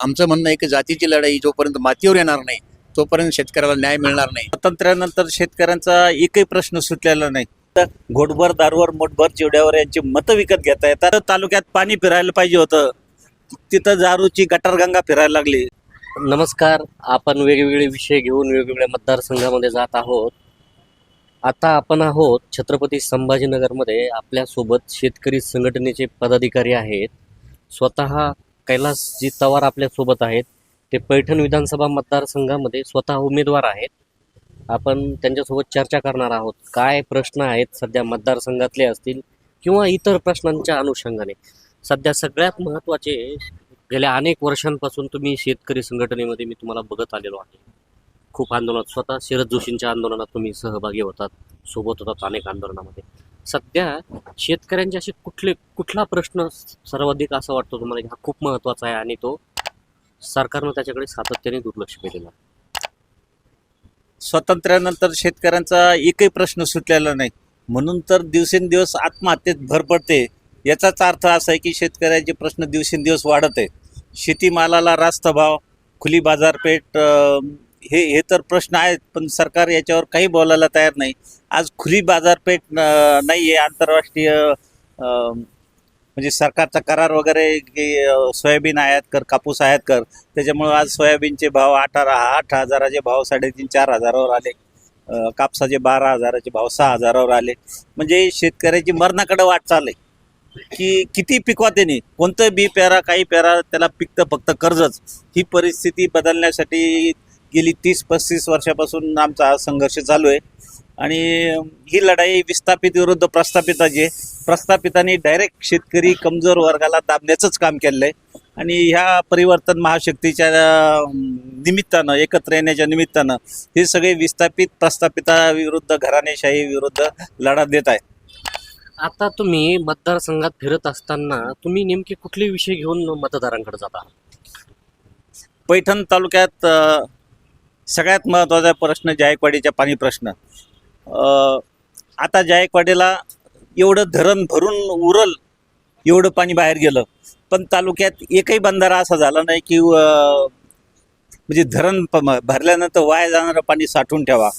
आमचं म्हणणं आहे की जातीची लढाई जोपर्यंत मातीवर येणार नाही तोपर्यंत शेतकऱ्याला न्याय मिळणार नाही. स्वातंत्र्यानंतर शेतकऱ्यांचा एकही प्रश्न सुटलेला नाही. घोटभर दारूवर मोठभर चिवड्यावर यांची मतं विकत घेता येतात तर तालुक्यात पाणी फिरायला पाहिजे होतं. तिथं दारूची गटारगंगा फिरायला लागली. नमस्कार आपण वेगवेगळे विषय घेऊन वेगवेगळ्या मतदारसंघामध्ये जात आहोत. आता आपण आहोत छत्रपती संभाजीनगरमध्ये. आपल्यासोबत शेतकरी संघटनेचे पदाधिकारी आहेत. स्वतः कैलासजी तवार आपल्यासोबत आहेत. ते पैठण विधानसभा मतदारसंघामध्ये स्वतः उमेदवार आहेत. आपण त्यांच्यासोबत चर्चा करणार आहोत. काय प्रश्न आहेत सध्या मतदारसंघातले असतील किंवा इतर प्रश्नांच्या अनुषंगाने? सध्या सगळ्यात महत्त्वाचे गेल्या अनेक वर्षांपासून तुम्ही शेतकरी संघटनेमध्ये मी तुम्हाला बघत आलेलो आहे. खूप आंदोलनात स्वतः शरद जोशींच्या आंदोलनात तुम्ही सहभागी होतात सोबत होतात अनेक आंदोलनामध्ये. सध्या शेतकऱ्यांचे असे कुठले कुठला प्रश्न सर्वाधिक असं वाटतो तुम्हाला हा खूप महत्त्वाचा आहे आणि तो सरकारनं त्याच्याकडे सातत्याने दुर्लक्ष केलेला आहे? स्वातंत्र्यानंतर शेतकऱ्यांचा एकही प्रश्न सुटलेला नाही. म्हणून तर दिवसेंदिवस आत्महत्येत भर पडते. याचाच अर्थ असा आहे की शेतकऱ्यांचे प्रश्न दिवसेंदिवस वाढत आहे शेतीमालाला रास्त भाव खुली बाजारपेठ हे हे तर प्रश्न आहेत पण सरकार याच्यावर काही बोलायला तयार नाही. आज खुली बाजारपेठ नाही आहे आंतरराष्ट्रीय म्हणजे सरकारचा करार वगैरे की सोयाबीन आयात कर कापूस आयात कर त्याच्यामुळं आज सोयाबीनचे भाव आठ आठ हजाराचे भाव साडेतीन चार हजारावर आले. कापसाचे बारा हजाराचे भाव सहा हजारावर आले. म्हणजे शेतकऱ्याची मरणाकडे वाटचाल आहे की किती पिकवा त्याने? कोणतं बी पेरा काही पेरा त्याला पिकतं फक्त कर्जच. ही परिस्थिती बदलण्यासाठी गेली तीस पस्तीस वर्षापासून आमचा हा संघर्ष चालू आहे. आणि ही लढाई विस्थापित विरुद्ध प्रस्थापिताची आहे. प्रस्थापितांनी डायरेक्ट शेतकरी कमजोर वर्गाला दाबण्याचंच काम केलेलं आहे आणि ह्या परिवर्तन महाशक्तीच्या निमित्तानं एकत्र येण्याच्या निमित्तानं हे सगळे विस्थापित प्रस्थापिता विरुद्ध घराणेशाही विरुद्ध लढा देत आहे. आता तुम्ही मतदारसंघात फिरत असताना तुम्ही नेमके कुठले विषय घेऊन मतदारांकडे जाता? पैठण तालुक्यात सगळ्यात महत्त्वाचा प्रश्न जायकवाडीचा पाणी प्रश्न. आता जायकवाडीला एवढं धरण भरून उरल एवढं पाणी बाहेर गेलं. पण तालुक्यात एकही बंधारा असा झाला नाही की म्हणजे धरण प- भरल्यानंतर वाया जाणारं पाणी साठवून ठेवा.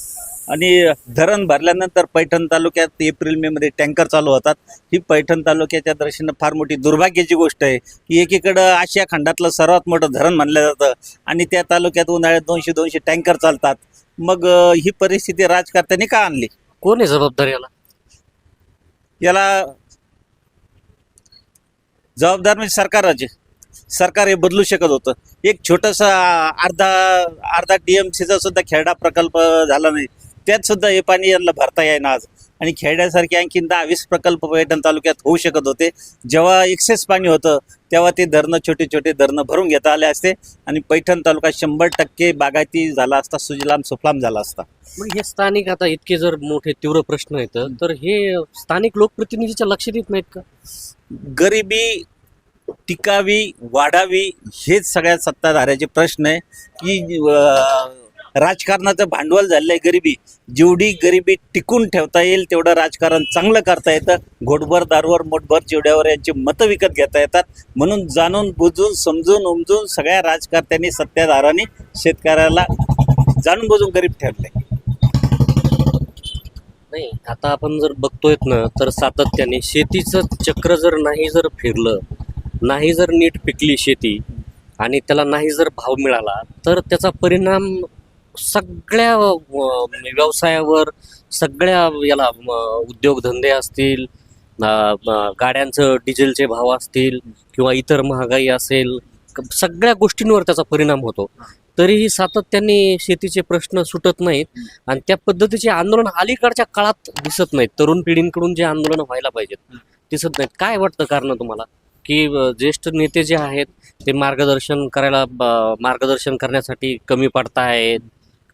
आणि धरण भरल्यानंतर पैठण तालुक्यात एप्रिल मे मध्ये टँकर चालू होतात. ही पैठण तालुक्याच्या दृष्टीनं फार मोठी दुर्भाग्याची गोष्ट आहे की एकीकडं आशिया खंडातलं सर्वात मोठं धरण मानलं जातं आणि त्या तालुक्यात उन्हाळ्यात दोनशे दोनशे टँकर चालतात. मग ही परिस्थिती राजकर्त्यांनी का आणली? कोण आहे जबाबदार याला? याला जबाबदार म्हणजे सरकारच सरकार हे बदलू शकत होतं. एक छोटासा अर्धा अर्धा टीएमसीचा सुद्धा खेरडा प्रकल्प झाला नाही. त्यात सुद्धा हे पाणी यांना भरता येईना आज. आणि खेड्यासारखे आणखीन दहा वीस प्रकल्प पैठण तालुक्यात होऊ शकत होते. जेव्हा एक्सेस पाणी होतं तेव्हा ते धरणं छोटे छोटे धरणं भरून घेता आले असते. आणि पैठण तालुका शंभर टक्के बागायती झाला असता सुजलाम सुफलाम झाला असता. मग हे स्थानिक आता इतके जर मोठे तीव्र प्रश्न आहेत तर हे स्थानिक लोकप्रतिनिधीच्या लक्षात येत नाहीत का? गरिबी टिकावी वाढावी हेच सगळ्या सत्ताधाऱ्याचे प्रश्न आहे. की राजकारणाचं भांडवल झालेलं आहे गरिबी. जेवढी गरिबी टिकून ठेवता येईल तेवढं राजकारण चांगलं करता येतं. घोटभर दारूवर मोठभर चिवड्यावर यांची मतं विकत घेता येतात. म्हणून जाणून बुजून समजून उमजून सगळ्या राजकर्त्यांनी सत्ताधारांनी शेतकऱ्याला जाणून बुजून गरीब ठरले नाही आता आपण जर बघतोय ना तर सातत्याने शेतीचं चक्र जर नाही जर फिरलं नाही जर नीट पिकली शेती आणि त्याला नाही जर भाव मिळाला तर त्याचा परिणाम सगळ्या व्यवसायावर सगळ्या याला उद्योगधंदे असतील गाड्यांचं डिझेलचे भाव असतील किंवा इतर महागाई असेल सगळ्या गोष्टींवर त्याचा परिणाम होतो. तरीही सातत्याने शेतीचे प्रश्न सुटत नाहीत आणि त्या पद्धतीचे आंदोलन अलीकडच्या काळात दिसत नाहीत. तरुण पिढींकडून जे आंदोलन व्हायला पाहिजेत दिसत नाहीत. काय वाटतं कारण तुम्हाला? की ज्येष्ठ नेते जे आहेत ते मार्गदर्शन करायला मार्गदर्शन करण्यासाठी कमी पडतायत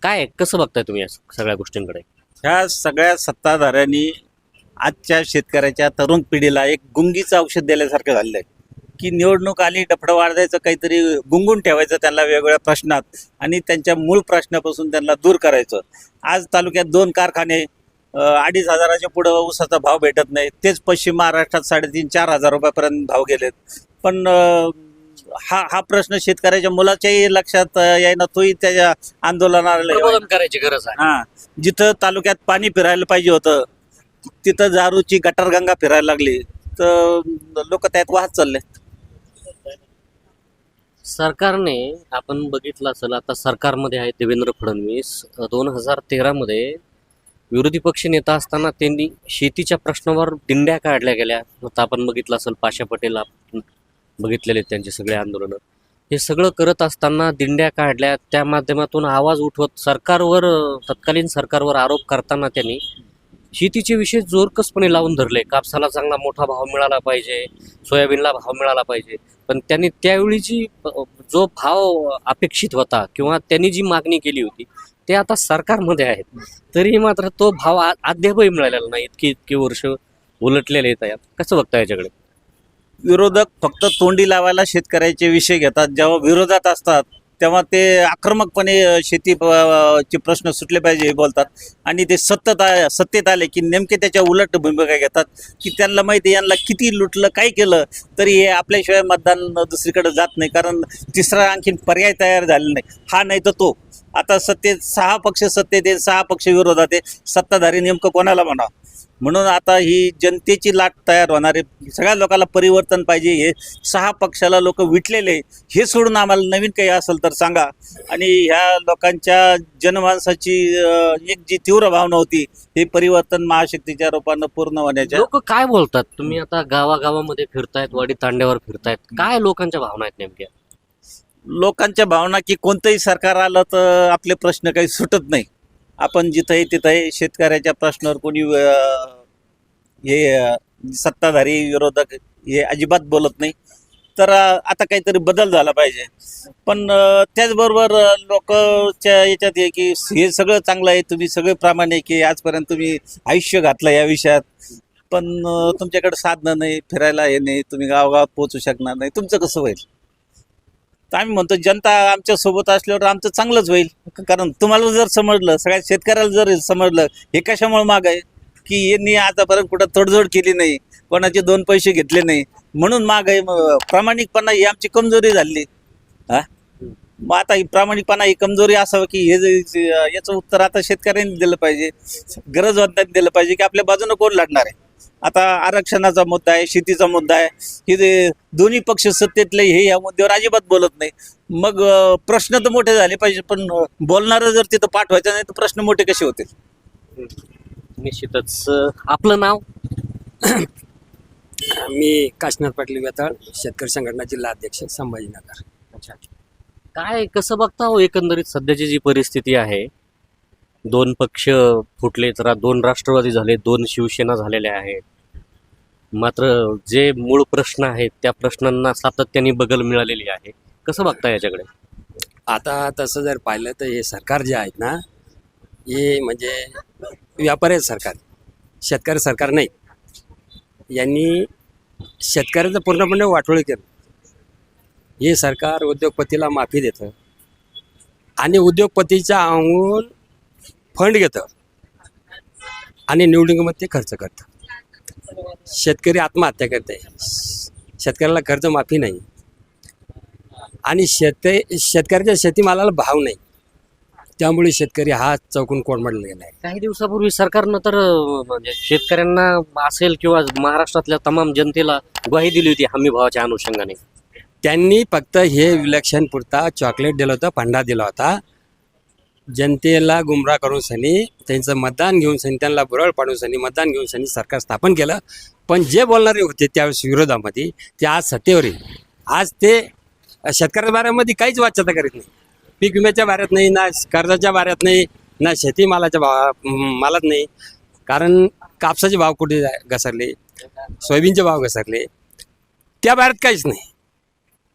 काय कसं बघताय तुम्ही या सगळ्या गोष्टींकडे? ह्या सगळ्या सत्ताधाऱ्यांनी आजच्या शेतकऱ्याच्या तरुण पिढीला एक गुंगीचं औषध दिल्यासारखं झालेलं आहे. की निवडणूक आली डफडं वाढायचं काहीतरी गुंगून ठेवायचं त्यांना वेगवेगळ्या प्रश्नात आणि त्यांच्या मूळ प्रश्नापासून त्यांना दूर करायचं. आज तालुक्यात दोन कारखाने अडीच हजाराच्या पुढं ऊसाचा भाव भेटत नाही. तेच पश्चिम महाराष्ट्रात साडेतीन चार हजार रुपयापर्यंत भाव गेलेत. पण हा हा प्रश्न शेतकऱ्याच्या मुलाच्याही लक्षात यायना तोही त्याच्या आंदोलनाला प्रबोधन करायची गरज आहे. हा जिथं तालुक्यात पाणी फिरायला पाहिजे होतं तिथं दारूची गटारगंगा फिरायला लागली तर लोक त्यात वाहत चालले. सरकारने आपण बघितलं असेल आता सरकारमध्ये आहे देवेंद्र फडणवीस. दोन हजार तेरामध्ये विरोधी पक्ष नेता असताना त्यांनी शेतीच्या प्रश्नावर दिंड्या काढल्या गेल्या. आता आपण बघितलं असेल पाशा पटेल बघितलेले आहेत त्यांचे सगळे आंदोलनं. हे सगळं करत असताना दिंड्या काढल्या त्या माध्यमातून आवाज उठवत सरकारवर तत्कालीन सरकारवर आरोप करताना त्यांनी शेतीचे विषय जोरकसपणे लावून धरले. कापसाला चांगला मोठा भाव मिळाला पाहिजे सोयाबीनला भाव मिळाला पाहिजे. पण त्यांनी त्यावेळीची जी जो भाव अपेक्षित होता किंवा त्यांनी जी मागणी केली होती ते आता सरकारमध्ये आहेत. तरी मात्र तो भाव आ- अद्यापही मिळालेला नाही इतकी इतकी वर्ष उलटलेले येत आहेत. कसं बघता याच्याकडे? विरोधक फक्त तोंडी लावायला शेतकऱ्याचे विषय घेतात. जेव्हा विरोधात असतात तेव्हा ते आक्रमकपणे शेती प- चे प्रश्न सुटले पाहिजे हे बोलतात. आणि ते सत्तेत सत्तेत आले की नेमके त्याच्या उलट भूमिका घेतात. की त्यांना माहिती आहे यांना किती लुटलं काय केलं तरी हे आपल्याशिवाय मतदान दुसरीकडे जात नाही. कारण तिसरा आणखीन पर्याय तयार झालेला नाही. हा नाही तर तो. आता सत्तेत सहा पक्ष सत्तेत आहे सहा पक्ष विरोधात आहे सत्ताधारी नेमकं कोणाला म्हणावं? म्हणून आता ही जनतेची लाट तयार होणार सगळ्या लोकांना परिवर्तन पाहिजे. हे सहा पक्षाला लोक विटलेले हे सोडून आम्हाला नवीन काही असेल तर सांगा. आणि ह्या लोकांच्या जनमानसाची एक जी तीव्र भावना होती हे परिवर्तन महाशक्तीच्या रूपानं पूर्ण होण्याच्या लोक काय बोलतात? तुम्ही आता गावागावामध्ये फिरतायत वाडी तांड्यावर फिरतायत. काय लोकांच्या भावना आहेत नेमक्या? लोकांच्या भावना की कोणतंही सरकार आलं तर आपले प्रश्न काही सुटत नाही. आपण जिथंही तिथंही शेतकऱ्याच्या प्रश्नावर कोणी हे सत्ताधारी विरोधक हे अजिबात बोलत नाही. तर आता काहीतरी बदल झाला पाहिजे. पण त्याचबरोबर लोकच्या याच्यात आहे की हे सगळं चांगलं आहे. तुम्ही सगळे प्रामाणिक आहे आजपर्यंत तुम्ही आयुष्य घातलं या विषयात. पण तुमच्याकडे साधनं नाही फिरायला हे नाही. तुम्ही गावगावात पोहोचू शकणार नाही. तुमचं कसं होईल? तर आम्ही म्हणतो जनता आमच्यासोबत असल्यावर आमचं चांगलंच होईल. कारण तुम्हाला जर समजलं सगळ्या शेतकऱ्याला जर समजलं हे कशामुळे माग आहे? की यांनी आतापर्यंत कुठं तडजोड केली नाही कोणाचे दोन पैसे घेतले नाही. म्हणून माग आहे मग प्रामाणिकपणा ही आमची कमजोरी झाली. हा? मग आता ही प्रामाणिकपणा ही कमजोरी असावं की हे जे- याचं उत्तर आता शेतकऱ्यांनी दिलं पाहिजे. गरजवंतांनी दिलं पाहिजे की आपल्या बाजूनं कोण लढणार आहे? आता आरक्षणाचा मुद्दा आहे शेतीचा मुद्दा आहे. हे दोन्ही पक्ष सत्तेतले हे या मुद्द्यावर अजिबात बोलत नाही. मग प्रश्न तर मोठे झाले पाहिजे पण बोलणारं जर तिथं पाठवायचं नाही तर प्रश्न मोठे कसे होतील? निश्चितच आपलं नाव? मी काशनाथ पाटील वेताळ शेतकरी संघटना जिल्हा अध्यक्ष संभाजीनगर. अच्छा. काय कसं बघता हो एकंदरीत सध्याची जी परिस्थिती आहे? दोन पक्ष फुटले तर दोन राष्ट्रवादी झाले दोन शिवसेना झालेल्या आहेत. मात्र जे मूळ प्रश्न आहेत त्या प्रश्नांना सातत्याने बगल मिळालेली आहे. कसं बघता याच्याकडे? आता तसं जर पाहिलं तर हे सरकार जे आहेत ना हे म्हणजे व्यापारी सरकार शेतकरी सरकार नाही. यांनी शेतकऱ्याचं पूर्णपणे वाटोळी केलं. हे सरकार उद्योगपतीला माफी देतं आणि उद्योगपतीच्या अंगून फंड घेतं आणि निवडणुकीमध्ये ते खर्च करतं. शेतकरी आत्महत्या करते शेतकऱ्याला कर्जमाफी नाही. आणि शेत शेतकऱ्याच्या शेतीमालाला भाव नाही. त्यामुळे शेतकरी हा चौकून कोंडमडला गेला आहे काही दिवसापूर्वी सरकारनं तर म्हणजे शेतकऱ्यांना असेल किंवा महाराष्ट्रातल्या तमाम जनतेला ग्वाही दिली होती हमी भावाच्या अनुषंगाने. त्यांनी फक्त हे विलक्षण पुरता चॉकलेट दिलं होतं फंडा दिला होता. जनतेला गुमराह करून सनी त्यांचं मतदान घेऊन सनी त्यांना बुरळ पाडून सनी मतदान घेऊन सनी सरकार स्थापन केलं. पण जे बोलणारे होते त्यावेळेस विरोधामध्ये ते आज सत्तेवर येईल आज ते शेतकऱ्याच्या बाऱ्यामध्ये काहीच वाच्यता करीत नाही. पीक विम्याच्या बाऱ्यात नाही ना कर्जाच्या बाऱ्यात नाही ना शेतीमालाच्या भावा मालात नाही. कारण कापसाचे भाव कुठे घसरले? सोयाबीनचे भाव घसरले. त्या बाहेर काहीच नाही.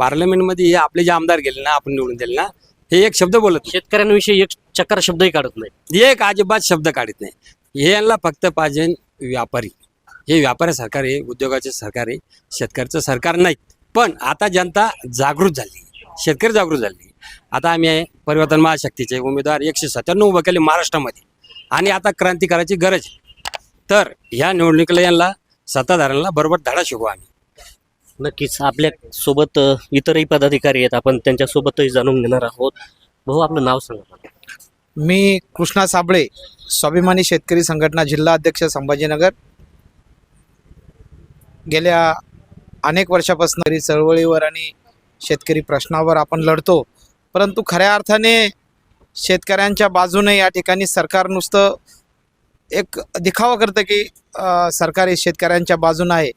पार्लमेंटमध्ये हे आपले जे आमदार गेले ना आपण निवडून दिले ना हे एक शब्द बोलत शेतकऱ्यांविषयी एक चकार शब्दही काढत नाही. एक अजिबात शब्द काढत नाही. हे यांना फक्त पाहिजे व्यापारी. हे व्यापारी सरकार आहे उद्योगाचे सरकार आहे शेतकऱ्याचं सरकार नाही. पण आता जनता जागृत झाली. शेतकरी जागृत झाली. आता आम्ही आहे परिवर्तन महाशक्तीचे उमेदवार एकशे सत्त्याण्णव उभे केले महाराष्ट्रामध्ये. आणि आता क्रांती करायची गरज आहे. तर ह्या निवडणुकीला यांना सत्ताधाऱ्यांना बरोबर धडा शिकवू आम्ही. नक्कीच. आपल्यासोबत अ, इतरही पदाधिकारी आहेत. आपण त्यांच्यासोबतही जाणून घेणार आहोत. भाऊ आपलं नाव सांगा मला. मी कृष्णा साबळे स्वाभिमानी शेतकरी संघटना जिल्हा अध्यक्ष संभाजीनगर. गेल्या अनेक वर्षापासून तरी चळवळीवर आणि शेतकरी प्रश्नावर आपण लढतो. परंतु खऱ्या अर्थाने शेतकऱ्यांच्या बाजूने या ठिकाणी सरकार नुसतं एक दिखावा करतं की अ, सरकार हे शेतकऱ्यांच्या बाजूनं आहे.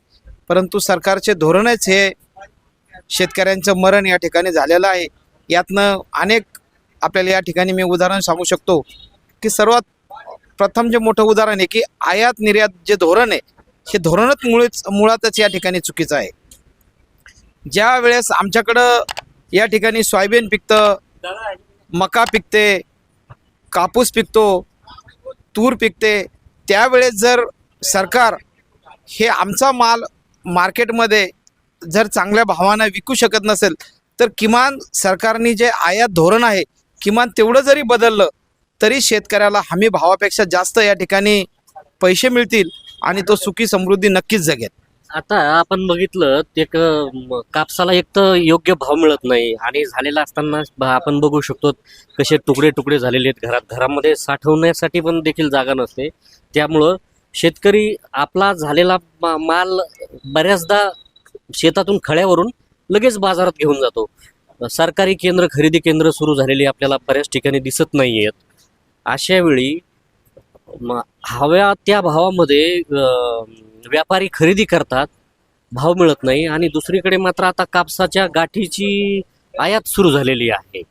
परंतु सरकारचे धोरणच हे शेतकऱ्यांचं मरण या ठिकाणी झालेलं आहे. यातनं अनेक आपल्याला या ठिकाणी मी उदाहरण सांगू शकतो की सर्वात प्रथम जे मोठं उदाहरण आहे की आयात निर्यात जे धोरण आहे हे धोरणच मुळेच मुळातच या ठिकाणी चुकीचं आहे. ज्या वेळेस आमच्याकडं या ठिकाणी सोयाबीन पिकतं मका पिकते कापूस पिकतो तूर पिकते त्यावेळेस जर सरकार हे आमचा माल मार्केटमध्ये जर चांगल्या भावानं विकू शकत नसेल तर किमान सरकारने जे आयात धोरण आहे किमान तेवढं जरी बदललं तरी शेतकऱ्याला हमी भावापेक्षा जास्त या ठिकाणी पैसे मिळतील आणि तो सुखी समृद्धी नक्कीच जगेल. आता आपण बघितलं ते एक कापसाला एक तर योग्य भाव मिळत नाही आणि झालेला असताना आपण बघू शकतो कसे तुकडे तुकडे झालेले आहेत घरात. घरामध्ये साठवण्यासाठी पण देखील जागा नसते. त्यामुळं शेतकरी आपला झालेला मा- माल बऱ्याचदा शेतातून खळ्यावरून लगेच बाजारात घेऊन जातो. सरकारी केंद्र खरेदी केंद्र सुरू झालेली आपल्याला बऱ्याच ठिकाणी दिसत नाही आहेत अशा वेळी म- हव्या त्या भावामध्ये व्यापारी खरेदी करतात भाव मिळत नाही आणि दुसरीकडे मात्र आता कापसाच्या गाठीची आयात सुरू झालेली आहे.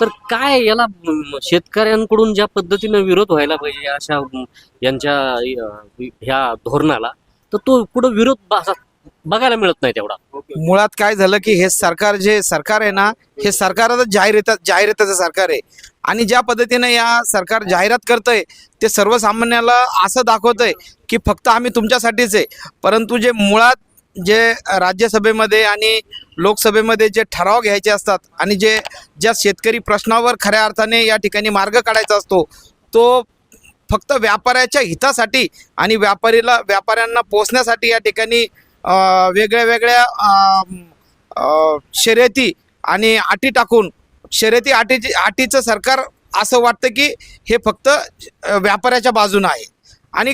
तर काय याला म, शेतकऱ्यांकडून ज्या पद्धतीनं विरोध व्हायला पाहिजे अशा म, यांच्या अ, ह्या धोरणाला तर तो कुठं विरोध बा- बघायला मिळत नाही तेवढा. मुळात काय झालं की हे सरकार जे सरकार आहे ना हे सरकारच जाहिरात जाहिरातीचं सरकार आहे. आणि ज्या पद्धतीने या सरकार जाहिरात करतंय ते सर्वसामान्याला असं दाखवतंय की फक्त आम्ही तुमच्यासाठीच आहे. परंतु जे मुळात जे राज्यसभेमध्ये आणि लोकसभेमध्ये जे ठराव घ्यायचे असतात आणि जे ज्या शेतकरी प्रश्नावर खऱ्या अर्थाने या ठिकाणी मार्ग काढायचा असतो तो फक्त व्यापाऱ्याच्या हितासाठी आणि व्यापारीला व्यापाऱ्यांना पोचण्यासाठी या ठिकाणी वेगळ्या वेगळ्या शर्यती आणि अटी टाकून शर्यती अटीची अटीचं सरकार असं वाटतं की हे फक्त व्यापाऱ्याच्या बाजूनं आहे. आणि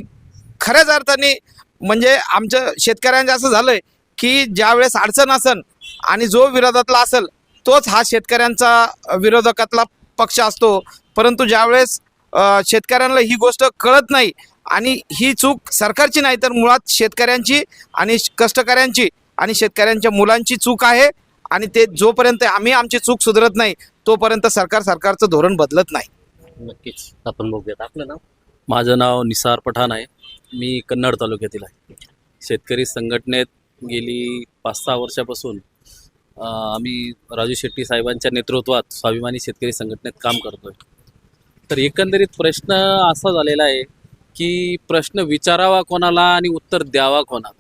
खऱ्याच अर्थाने म्हणजे आमच्या शेतकऱ्यांचं असं झालं की ज्यावेळेस अडचण असन आणि जो विरोधातला असेल तोच हा शेतकऱ्यांचा विरोधकातला पक्ष असतो. परंतु ज्यावेळेस शेतकऱ्यांना ही गोष्ट कळत नाही आणि ही चूक सरकारची नाही तर मुळात शेतकऱ्यांची आणि कष्टकऱ्यांची आणि शेतकऱ्यांच्या मुलांची चूक आहे आणि ते जोपर्यंत आम्ही आमची चूक सुधारत नाही तोपर्यंत सरकार सरकारचं धोरण बदलत नाही. नक्कीच. आपण बघूयात. आपलं नाव? माझं नाव निसार पठाण आहे. मी कन्नड तालुक्यातील आहे. शेतकरी संघटनेत गेली पाच सहा वर्षापासून आम्ही राजू शेट्टी साहेबांच्या नेतृत्वात स्वाभिमानी शेतकरी संघटनेत काम करतोय. तर एकंदरीत प्रश्न असा झालेला आहे की प्रश्न विचारावा कोणाला आणि उत्तर द्यावा कोणाला?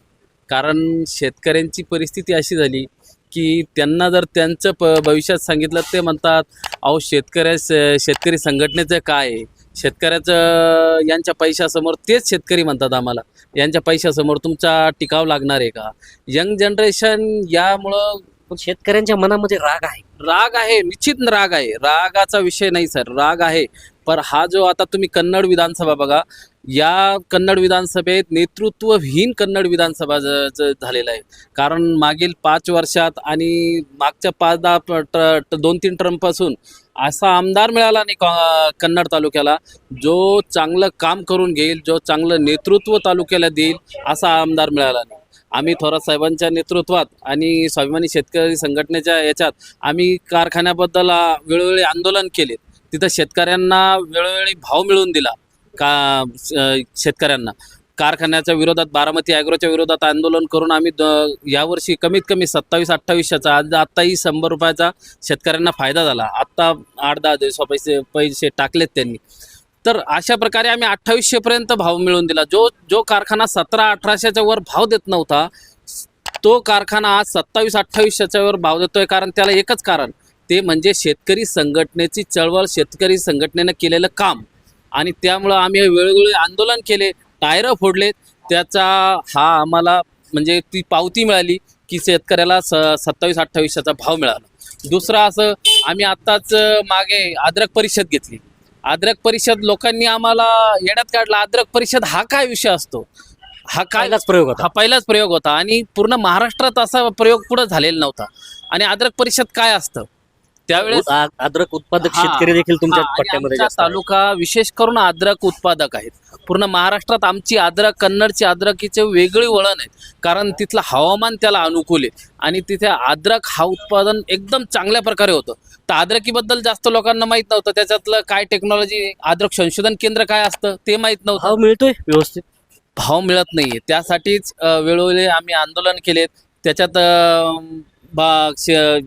कारण शेतकऱ्यांची परिस्थिती अशी झाली की त्यांना जर त्यांचं प भविष्यात सांगितलं ते म्हणतात अहो शेतकऱ्या शेतकरी संघटनेचं काय आहे? शेतकऱ्याचं यांच्या पैशासमोर तेच शेतकरी म्हणतात आम्हाला. यांच्या पैशासमोर तुमचा टिकाव लागणार आहे का? यंग जनरेशन यामुळं पण शेतकऱ्यांच्या मनामध्ये राग आहे. राग आहे निश्चित राग आहे. रागाचा विषय नाही सर. राग आहे. पर हा जो आता तुम्ही कन्नड विधानसभा बघा या कन्नड विधानसभेत नेतृत्वहीन कन्नड विधानसभा ज- झालेला आहे. कारण मागील पाच वर्षात आणि मागच्या पाच दहा ट- ट- दोन तीन टर्मपासून असा आमदार मिळाला नाही कन्नड तालुक्याला जो चांगलं काम करून घेईल जो चांगलं नेतृत्व तालुक्याला देईल असा आमदार मिळाला नाही. आम्ही थोरात साहेबांच्या नेतृत्वात आणि स्वाभिमानी शेतकरी संघटनेच्या याच्यात आम्ही कारखान्याबद्दल वेळोवेळी आंदोलन केले. तिथं शेतकऱ्यांना वेळोवेळी भाव मिळवून दिला. का शेतकऱ्यांना. कारखान्याच्या विरोधात बारामती ॲग्रोच्या विरोधात आंदोलन करून आम्ही द यावर्षी कमीत कमी सत्तावीस अठ्ठावीसशेचा आज आत्ताही शंभर रुपयाचा शेतकऱ्यांना फायदा झाला. आत्ता आठ दहा दिवसा पैसे पैसे टाकलेत त्यांनी. तर अशा प्रकारे आम्ही अठ्ठावीसशेपर्यंत भाव मिळवून दिला. जो जो कारखाना सतरा अठराशेच्या वर भाव देत नव्हता तो कारखाना आज सत्तावीस अठ्ठावीसशेच्या वर भाव देतोय कारण त्याला एकच कारण. ते म्हणजे शेतकरी संघटनेची चळवळ शेतकरी संघटनेनं केलेलं काम. आणि त्यामुळं आम्ही वेळोवेळी आंदोलन केले टायरं फोडलेत त्याचा हा आम्हाला म्हणजे ती पावती मिळाली की शेतकऱ्याला स सत्तावीस अठ्ठावीसचा भाव मिळाला. दुसरं असं आम्ही आत्ताच मागे अद्रक परिषद घेतली. अद्रक परिषद लोकांनी आम्हाला येण्यात काढला. अद्रक परिषद हा काय विषय असतो? हा काय प्रयोग होता. हा पहिलाच प्रयोग होता आणि पूर्ण महाराष्ट्रात असा प्रयोग पुढे झालेला नव्हता. आणि अद्रक परिषद काय असतं? त्यावेळेस अद्रक उत्पादक. शेतकरी देखील तुमच्या पट्ट्यामध्ये आहेत. तालुका विशेष करून अद्रक उत्पादक आहेत. पूर्ण महाराष्ट्रात आमची अद्रक कन्नडची अद्रकीचे वेगळी वळण आहे कारण तिथलं हवामान त्याला अनुकूल आहे. आणि तिथे अद्रक हा उत्पादन एकदम चांगल्या प्रकारे होतं. तर अद्रकीबद्दल जास्त लोकांना माहीत नव्हतं. त्याच्यातलं काय टेक्नॉलॉजी अद्रक संशोधन केंद्र काय असतं ते माहीत नव्हतं. भाव मिळतोय व्यवस्थित? भाव मिळत नाहीये. त्यासाठीच अ, वेळोवेळी आम्ही आंदोलन केलेत. त्याच्यात अ, बा- श-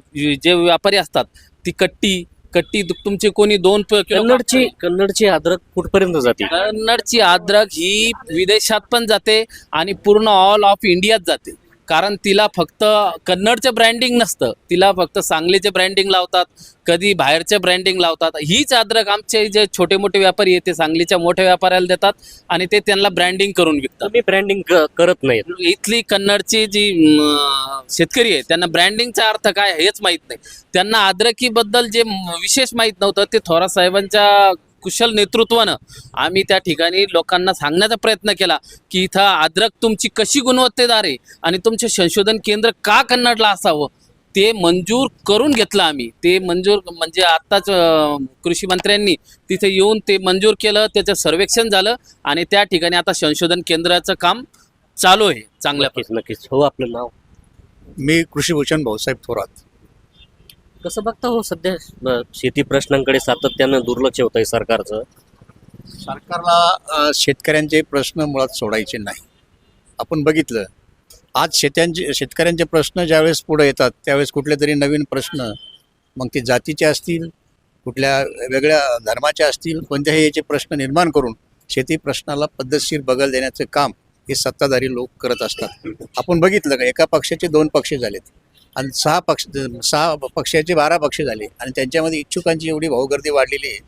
जे व्यापारी असतात ती कट्टी कट्टी तु- तुमचे कोणी दोन प- किलो कन्नडची कन्नडची अद्रक कुठपर्यंत जाते? कन्नडची अद्रक ही विदेशात पण जाते आणि पूर्ण ऑल ऑफ इंडियात जाते. कारण तिला फक्त कन्नडचं ब्रँडिंग नसतं. तिला फक्त सांगलीचे ब्रँडिंग लावतात कधी बाहेरचे ब्रँडिंग लावतात. हीच अद्रक आमचे जे छोटे मोठे व्यापारी आहेत ते सांगलीच्या मोठ्या व्यापाऱ्याला देतात आणि ते त्यांना ब्रँडिंग करून विकतात. तुम्ही ब्रँडिंग करत नाहीत. इथली कन्नडची जी म, शेतकरी आहे त्यांना ब्रँडिंगचा अर्थ काय हेच माहीत नाही. त्यांना अद्रकीबद्दल जे म, विशेष माहीत नव्हतं ते थोरात साहेबांच्या कुशल नेतृत्वानं आम्ही त्या ठिकाणी लोकांना सांगण्याचा प्रयत्न केला की इथं अद्रक तुमची कशी गुणवत्तेदार आहे आणि तुमचे संशोधन केंद्र का कन्नडला असावं? ते मंजूर करून घेतलं आम्ही. ते मंजूर म्हणजे आत्ताच कृषी मंत्र्यांनी तिथे येऊन ते मंजूर केलं त्याचं सर्वेक्षण झालं आणि त्या ठिकाणी आता संशोधन केंद्राचं काम चालू आहे चांगल्या नक्कीच नक्कीच. हो आपलं नाव. मी कृषीभूषण भाऊसाहेब थोरात. कसं बघता हो सध्या? शेती प्रश्नांकडे सातत्यानं दुर्लक्ष होत आहे सरकारचं. सरकारला शेतकऱ्यांचे प्रश्न मुळात सोडायचे नाही. आपण बघितलं आज शेत्यांचे शेतकऱ्यांचे प्रश्न ज्यावेळेस पुढे येतात त्यावेळेस कुठले तरी नवीन प्रश्न मग ते जातीचे असतील कुठल्या वेगळ्या धर्माचे असतील कोणत्याही याचे प्रश्न निर्माण करून शेती प्रश्नाला पद्धतशीर बगल देण्याचं काम हे सत्ताधारी लोक करत असतात. आपण बघितलं का एका पक्षाचे दोन पक्ष झालेत. आणि सहा पक्ष सहा पक्षाचे बारा पक्ष झाले. आणि त्यांच्यामध्ये इच्छुकांची एवढी भाऊगर्दी वाढलेली आहे.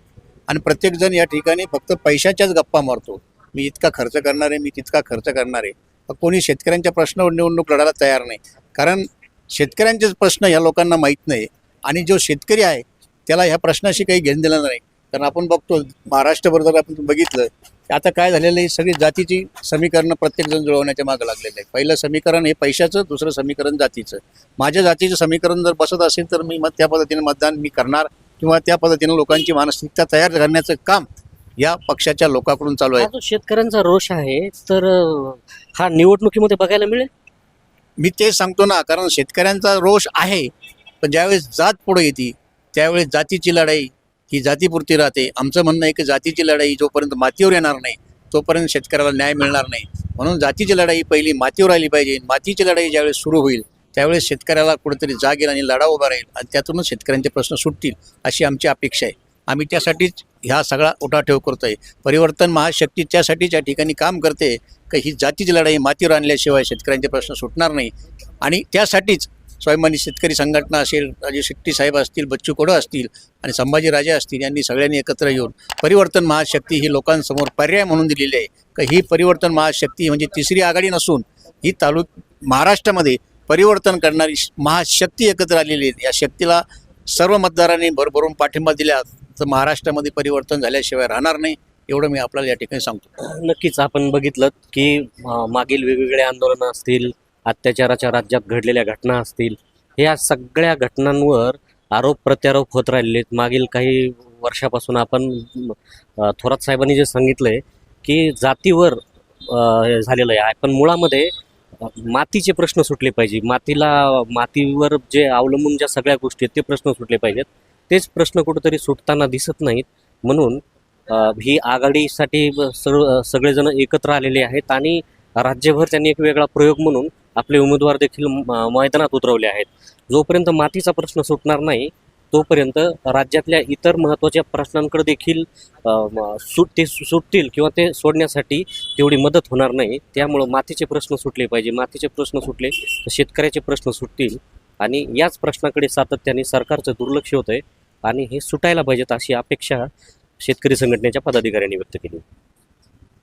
आणि प्रत्येकजण या ठिकाणी फक्त पैशाच्याच गप्पा मारतो. मी इतका खर्च करणार आहे मी तितका खर्च करणार आहे. कोणी शेतकऱ्यांच्या प्रश्नावर निवडणूक लढायला तयार नाही. कारण शेतकऱ्यांचेच प्रश्न ह्या लोकांना माहीत नाही. आणि जो शेतकरी आहे त्याला ह्या प्रश्नाशी काही घेणं दिलं नाही. कारण आपण बघतो महाराष्ट्रभर जर आपण बघितलं आता काय झालेलं आहे सगळी जातीची समीकरणं प्रत्येकजण जुळवण्याच्या मागं लागलेलं आहे पहिलं समीकरण हे पैशाचं दुसरं समीकरण जातीचं. माझ्या जातीचं समीकरण जर बसत असेल तर मी मग त्या पद्धतीने मतदान मी करणार किंवा त्या पद्धतीनं लोकांची मानसिकता तयार करण्याचं काम या पक्षाच्या लोकांकडून चालू आहे. जो शेतकऱ्यांचा रोष आहे तर हा निवडणुकीमध्ये बघायला मिळेल? मी ते सांगतो ना कारण शेतकऱ्यांचा रोष आहे पण ज्यावेळेस जात पुढे येते त्यावेळेस जातीची लढाई ही जातीपुरती राहते. आमचं म्हणणं आहे की जातीची लढाई जोपर्यंत मातीवर येणार नाही तोपर्यंत शेतकऱ्याला न्याय मिळणार नाही. म्हणून जातीची लढाई पहिली मातीवर आली पाहिजे. मातीची लढाई ज्यावेळेस सुरू होईल त्यावेळेस शेतकऱ्याला कुठेतरी जाग येईल आणि लढा उभा राहील आणि त्यातूनच शेतकऱ्यांचे प्रश्न सुटतील अशी आमची अपेक्षा आहे. आम्ही त्यासाठीच ह्या सगळा उठाठेव करतो आहे परिवर्तन महाशक्ती त्यासाठी त्या ठिकाणी काम करते की ही जातीची लढाई मातीवर आणल्याशिवाय शेतकऱ्यांचे प्रश्न सुटणार नाही. आणि त्यासाठीच स्वाभिमानी शेतकरी संघटना असेल राजू शेट्टी साहेब असतील बच्चू कडू असतील आणि संभाजीराजे असतील यांनी सगळ्यांनी एकत्र येऊन परिवर्तन महाशक्ती ही लोकांसमोर पर्याय म्हणून दिलेली आहे. का ही परिवर्तन महाशक्ती म्हणजे तिसरी आघाडी नसून ही तालुक महाराष्ट्रामध्ये परिवर्तन करणारी श- महाशक्ती एकत्र आलेली आहे. या शक्तीला सर्व मतदारांनी भरभरून पाठिंबा दिला. तर महाराष्ट्रामध्ये परिवर्तन झाल्याशिवाय राहणार नाही. एवढं मी आपल्याला या ठिकाणी सांगतो. नक्कीच आपण बघितलं की मागील वेगवेगळे आंदोलनं असतील अत्याचाराच्या राज्यात घडलेल्या घटना असतील ह्या सगळ्या घटनांवर आरोप प्रत्यारोप होत राहिलेले आहेत मागील काही वर्षापासून आपण थोरात साहेबांनी जे सांगितलं आहे की जातीवर झालेलं आहे. पण मुळामध्ये मातीचे प्रश्न सुटले पाहिजे. मातीला मातीवर जे अवलंबून ज्या सगळ्या गोष्टी आहेत ते प्रश्न सुटले पाहिजेत. तेच प्रश्न कुठेतरी सुटताना दिसत नाहीत. म्हणून ही आघाडीसाठी सर्व सगळेजण एकत्र आलेले आहेत आणि राज्यभर त्यांनी एक वेगळा प्रयोग म्हणून आपले उमेदवार देखील म- मैदानात उतरवले आहेत. जोपर्यंत मातीचा प्रश्न सुटणार नाही तोपर्यंत राज्यातल्या इतर महत्त्वाच्या प्रश्नांकडे देखील सुट ते सुटतील किंवा ते सोडण्यासाठी तेवढी मदत होणार नाही. त्यामुळं मातीचे प्रश्न सुटले पाहिजे. मातीचे प्रश्न सुटले तर शेतकऱ्याचे प्रश्न सुटतील आणि याच प्रश्नाकडे सातत्याने सरकारचं दुर्लक्ष होतं आहे आणि हे सुटायला पाहिजेत अशी अपेक्षा शेतकरी संघटनेच्या पदाधिकाऱ्यांनी व्यक्त केली.